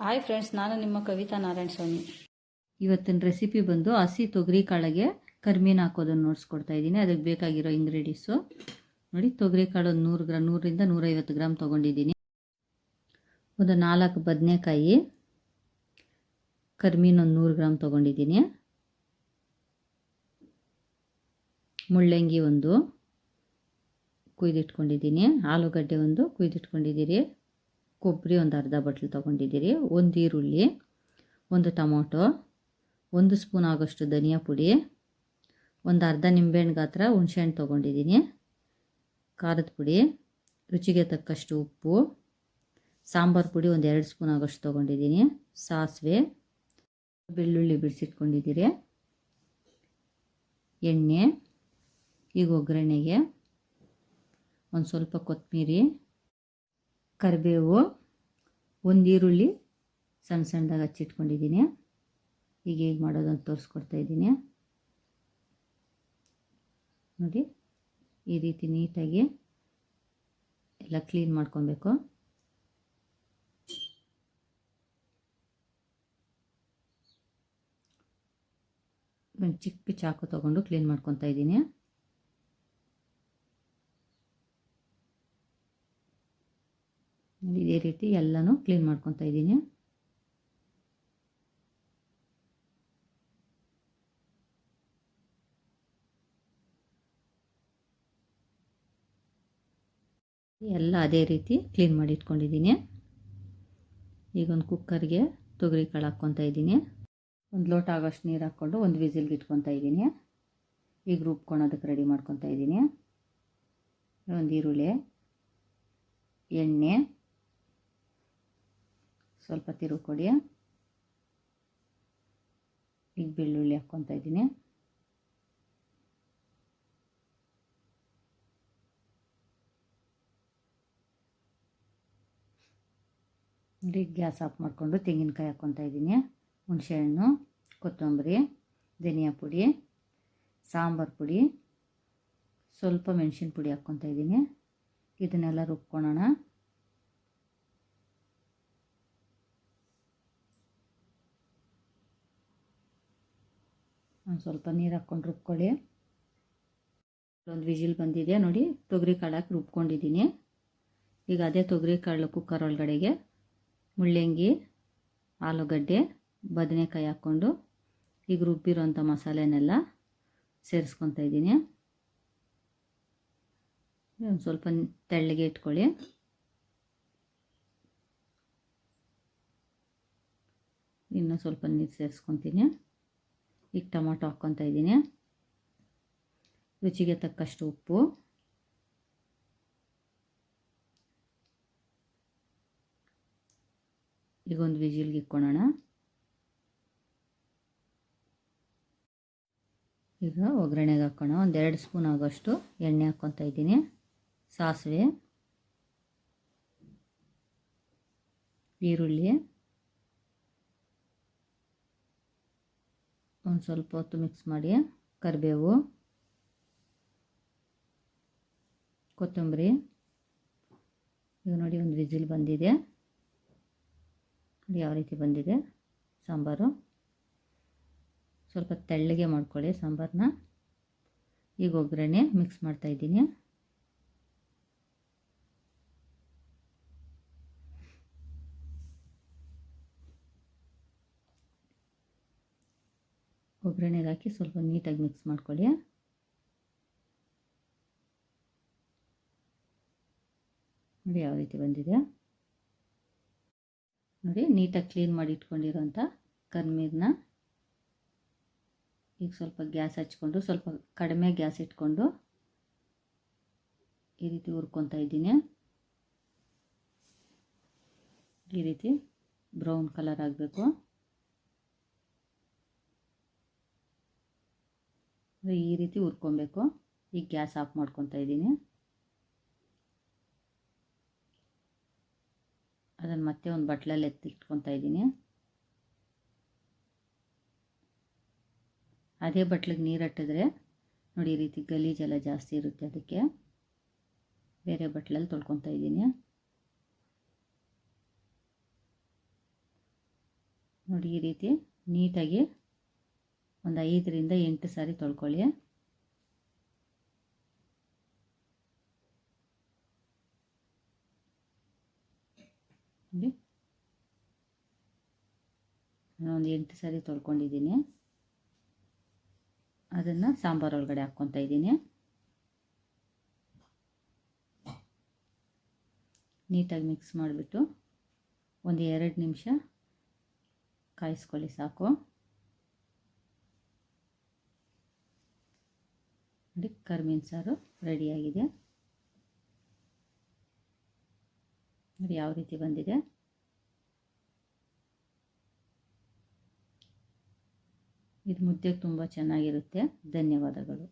Hi friends ನಾನು ನಿಮ್ಮ ಕವಿತಾ ನಾರಾಯಣ ಸ್ವಾಮಿ. ಇವತ್ತಿನ ರೆಸಿಪಿ ಬಂದು ಹಸಿ ತೊಗರಿ ಕಾಳಿಗೆ ಕರ್ಮೀನ ಹಾಕೋದನ್ನು ನೋಡಿಸ್ಕೊಡ್ತಾ ಇದ್ದೀನಿ. ಅದಕ್ಕೆ ಬೇಕಾಗಿರೋ ಇಂಗ್ರೀಡಿಯನ್ಸು ನೋಡಿ, ತೊಗರಿ ಕಾಳು ಒಂದು ನೂರು ಗ್ರಾಮ್ ನೂರರಿಂದ ನೂರೈವತ್ತು ಗ್ರಾಮ್ ತೊಗೊಂಡಿದ್ದೀನಿ. ಒಂದು ನಾಲ್ಕು ಬದನೆಕಾಯಿ ಕರ್ಮೀನು ಒಂದು ನೂರು ಗ್ರಾಮ್ ತೊಗೊಂಡಿದ್ದೀನಿ. ಮುಳ್ಳಂಗಿ ಒಂದು ಕುಯ್ದಿಟ್ಕೊಂಡಿದ್ದೀನಿ. ಆಲೂಗಡ್ಡೆ ಒಂದು ಕುಯ್ದಿಟ್ಕೊಂಡಿದ್ದೀರಿ. ಕೊಬ್ಬರಿ ಒಂದು ಅರ್ಧ ಬಟ್ಲು ತೊಗೊಂಡಿದ್ದೀರಿ, ಒಂದು ಈರುಳ್ಳಿ, ಒಂದು ಟೊಮೊಟೊ, ಒಂದು ಸ್ಪೂನ್ ಆಗೋಷ್ಟು ಧನಿಯಾ ಪುಡಿ, ಒಂದು ಅರ್ಧ ನಿಂಬೆಹಣ್ಣು ಗಾತ್ರ ಹುಣಸೆಹಣ್ಣು ತೊಗೊಂಡಿದ್ದೀನಿ, ಖಾರದ ಪುಡಿ, ರುಚಿಗೆ ತಕ್ಕಷ್ಟು ಉಪ್ಪು, ಸಾಂಬಾರು ಪುಡಿ ಒಂದು ಎರಡು ಸ್ಪೂನ್ ಆಗೋಷ್ಟು ತೊಗೊಂಡಿದ್ದೀನಿ, ಸಾಸಿವೆ, ಬೆಳ್ಳುಳ್ಳಿ ಬಿಡಿಸಿಟ್ಕೊಂಡಿದ್ದೀರಿ ಎಣ್ಣೆ, ಈಗ ಒಗ್ಗರಣೆಗೆ ಒಂದು ಸ್ವಲ್ಪ ಕೊತ್ತಂಬರಿ ಕರಿಬೇವು, ಒಂದು ಈರುಳ್ಳಿ ಸಣ್ಣ ಸಣ್ಣದಾಗಿ ಹಚ್ಚಿಟ್ಕೊಂಡಿದ್ದೀನಿ ಈಗ ಹೇಗೆ ಮಾಡೋದಂತ ತೋರಿಸ್ಕೊಡ್ತಾ ಇದ್ದೀನಿ. ನೋಡಿ, ಈ ರೀತಿ ನೀಟಾಗಿ ಎಲ್ಲ ಕ್ಲೀನ್ ಮಾಡ್ಕೊಬೇಕು. ಒಂದು ಚಿಕ್ಕ ಚಾಕು ತೊಗೊಂಡು ಕ್ಲೀನ್ ಮಾಡ್ಕೊತಾ ಇದ್ದೀನಿ. ಇದೇ ರೀತಿ ಎಲ್ಲನೂ ಕ್ಲೀನ್ ಮಾಡ್ಕೊತಾ ಇದ್ದೀನಿ. ಎಲ್ಲ ಅದೇ ರೀತಿ ಕ್ಲೀನ್ ಮಾಡಿ ಇಟ್ಕೊಂಡಿದ್ದೀನಿ. ಈಗ ಒಂದು ಕುಕ್ಕರ್ಗೆ ತೊಗರಿ ಕಾಳು ಹಾಕ್ಕೊತಾ ಇದ್ದೀನಿ. ಒಂದು ಲೋಟ ಆಗೋಷ್ಟು ನೀರು ಹಾಕ್ಕೊಂಡು ಒಂದು ವಿಸಿಲ್ಗೆ ಇಟ್ಕೊತಾ ಇದ್ದೀನಿ. ಈಗ ರುಬ್ಕೊಳೋದಕ್ಕೆ ರೆಡಿ ಮಾಡ್ಕೊತಾ ಇದ್ದೀನಿ. ಒಂದು ಈರುಳ್ಳಿ, ಎಣ್ಣೆ ಸ್ವಲ್ಪ ತಿರು ಕೊಡಿ. ಈಗ ಬೆಳ್ಳುಳ್ಳಿ ಹಾಕ್ಕೊತಾ ಇದ್ದೀನಿ. ನೋಡಿ, ಗ್ಯಾಸ್ ಆಫ್ ಮಾಡಿಕೊಂಡು ತೆಂಗಿನಕಾಯಿ ಹಾಕ್ಕೊತಾ ಇದ್ದೀನಿ. ಹುಣಸೆಹಣ್ಣು, ಕೊತ್ತಂಬರಿ, ಧನಿಯಾ ಪುಡಿ, ಸಾಂಬಾರು ಪುಡಿ, ಸ್ವಲ್ಪ ಮೆಣಸಿನ ಪುಡಿ ಹಾಕ್ಕೊತಾ ಇದ್ದೀನಿ. ಇದನ್ನೆಲ್ಲ ರುಬ್ಕೊಳ್ಳೋಣ. ಒಂದು ಸ್ವಲ್ಪ ನೀರು ಹಾಕ್ಕೊಂಡು ರುಬ್ಕೊಳ್ಳಿ. ಒಂದು ವಿಜಿಲ್ ಬಂದಿದೆ, ನೋಡಿ. ತೊಗರಿ ಕಾಳು ಹಾಕಿ ರುಬ್ಕೊಂಡಿದ್ದೀನಿ. ಈಗ ಅದೇ ತೊಗರಿ ಕಾಳು ಕುಕ್ಕರ್ ಒಳಗಡೆಗೆ ಮುಳ್ಳಂಗಿ, ಆಲೂಗಡ್ಡೆ, ಬದನೆಕಾಯಿ ಹಾಕ್ಕೊಂಡು ಈಗ ರುಬ್ಬಿರೋಂಥ ಮಸಾಲೆನೆಲ್ಲ ಸೇರಿಸ್ಕೊತಾ ಇದ್ದೀನಿ. ಒಂದು ಸ್ವಲ್ಪ ತೆಳ್ಳಗೆ ಇಟ್ಕೊಳ್ಳಿ. ಇನ್ನೂ ಸ್ವಲ್ಪ ನೀರು ಸೇರಿಸ್ಕೊತೀನಿ. ಈಗ ಟೊಮೊಟೊ ಹಾಕ್ಕೊತಾ ಇದ್ದೀನಿ. ರುಚಿಗೆ ತಕ್ಕಷ್ಟು ಉಪ್ಪು. ಈಗ ಒಂದು ವಿಜಿಲ್ಗೆ ಇಕ್ಕೊಳ್ಳೋಣ ಈಗ ಒಗ್ಗರಣೆಗೆ ಹಾಕೋಣ. ಒಂದು ಎರಡು ಸ್ಪೂನ್ ಆಗೋಷ್ಟು ಎಣ್ಣೆ ಹಾಕ್ಕೊತಾ ಇದ್ದೀನಿ. ಸಾಸಿವೆ. ಈರುಳ್ಳಿ. ಒಂದು ಸ್ವಲ್ಪ ಹೊತ್ತು ಮಿಕ್ಸ್ ಮಾಡಿ ಕರಿಬೇವು, ಕೊತ್ತಂಬರಿ. ಈಗ ನೋಡಿ ಒಂದು ವಿಜಿಲ್ ಬಂದಿದೆ. ಯಾವ ರೀತಿ ಬಂದಿದೆ ಸಾಂಬಾರು. ಸ್ವಲ್ಪ ತೆಳ್ಳಗೆ ಮಾಡ್ಕೊಳ್ಳಿ ಸಾಂಬಾರನ್ನ ಈಗ ಒಗ್ಗರಣೆ ಮಿಕ್ಸ್ ಮಾಡ್ತಾಯಿದ್ದೀನಿ ಒಗ್ಗರಣೆಗೆ ಹಾಕಿ ಸ್ವಲ್ಪ ನೀಟಾಗಿ ಮಿಕ್ಸ್ ಮಾಡ್ಕೊಳ್ಳಿ. ನೋಡಿ ಯಾವ ರೀತಿ ಬಂದಿದೆ. ನೋಡಿ ನೀಟಾಗಿ ಕ್ಲೀನ್ ಮಾಡಿ ಇಟ್ಕೊಂಡಿರೋಂಥ ಕರ್ಮೀರನ್ನ ಈಗ ಸ್ವಲ್ಪ ಗ್ಯಾಸ್ ಹಚ್ಕೊಂಡು, ಸ್ವಲ್ಪ ಕಡಿಮೆ ಗ್ಯಾಸ್ ಇಟ್ಕೊಂಡು ಈ ರೀತಿ ಹುರ್ಕೊತಾ ಇದ್ದೀನಿ. ಈ ರೀತಿ ಬ್ರೌನ್ ಕಲರ್ ಆಗಬೇಕು. ಈ ರೀತಿ ಹುರ್ಕೊಬೇಕು ಈಗ ಗ್ಯಾಸ್ ಆಫ್ ಮಾಡ್ಕೊತಾ ಇದ್ದೀನಿ. ಅದನ್ನು ಮತ್ತೆ ಒಂದು ಬಟ್ಲಲ್ಲಿ ಎತ್ತಿಟ್ಕೊತಾ ಇದ್ದೀನಿ. ಅದೇ ಬಟ್ಲಿಗೆ ನೀರು ಹಟ್ಟಿದ್ರೆ ನೋಡಿ ಈ ರೀತಿ ಗಲೀಜೆಲ್ಲ ಜಾಸ್ತಿ ಇರುತ್ತೆ ಅದಕ್ಕೆ. ಬೇರೆ ಬಟ್ಲಲ್ಲಿ ತೊಳ್ಕೊತಾ ಇದ್ದೀನಿ. ನೋಡಿ ಈ ರೀತಿ ನೀಟಾಗಿ ಒಂದು ಐದರಿಂದ ಎಂಟು ಸಾರಿ ತೊಳ್ಕೊಳ್ಳಿ. ನಾನು ಒಂದು ಎಂಟು ಸಾರಿ ತೊಳ್ಕೊಂಡಿದ್ದೀನಿ. ಅದನ್ನು ಸಾಂಬಾರು ಒಳಗಡೆ ಹಾಕ್ಕೊತಾ ಇದ್ದೀನಿ. ನೀಟಾಗಿ ಮಿಕ್ಸ್ ಮಾಡಿಬಿಟ್ಟು ಒಂದು ಎರಡು ನಿಮಿಷ ಕಾಯಿಸ್ಕೊಳ್ಳಿ ಸಾಕು. ನೋಡಿ ಕರ್ಮೀನ್ ಸಾರು ರೆಡಿಯಾಗಿದೆ ನೋಡಿ ಯಾವ ರೀತಿ ಬಂದಿದೆ. ಇದು ಮುದ್ದೆಗೆ ತುಂಬ ಚೆನ್ನಾಗಿರುತ್ತೆ. ಧನ್ಯವಾದಗಳು.